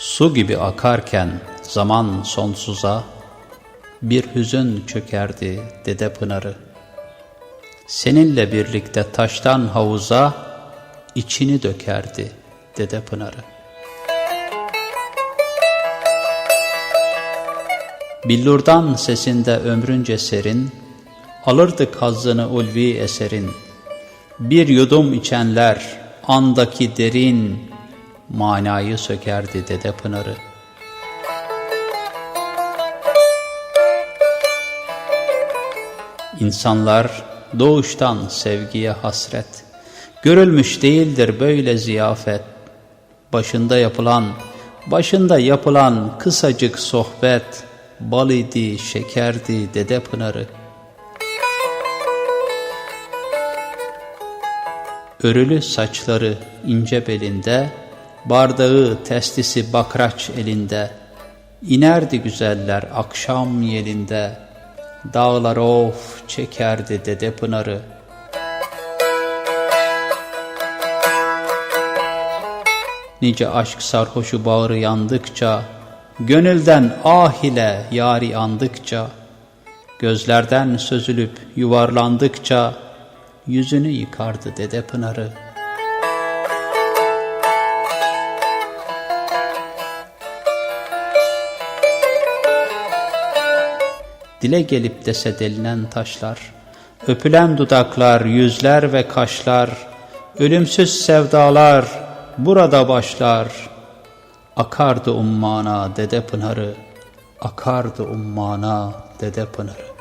Su gibi akarken zaman sonsuza, bir hüzün çökerdi dede pınarı. Seninle birlikte taştan havuza, içini dökerdi dede pınarı. Billurdan sesinde ömrünce serin, alırdık hazzını ulvi eserin. Bir yudum içenler, andaki derin, manayı sökerdi dede pınarı. İnsanlar doğuştan sevgiye hasret, görülmüş değildir böyle ziyafet. Başında yapılan, başında yapılan kısacık sohbet, bal idi, şekerdi dede pınarı. Örülü saçları ince belinde, bardağı testisi bakraç elinde, inerdi güzeller akşam yelinde, dağlar of çekerdi dede pınarı. Nice aşk sarhoşu bağrı yandıkça, Gönülden ah ile yari andıkça, Gözlerden sözülüp yuvarlandıkça, Yüzünü yıkardı dede pınarı. Dile gelip dese delinen taşlar, Öpülen dudaklar, yüzler ve kaşlar, Ölümsüz sevdalar burada başlar. Akardı ummana dede pınarı, Akardı ummana dede pınarı.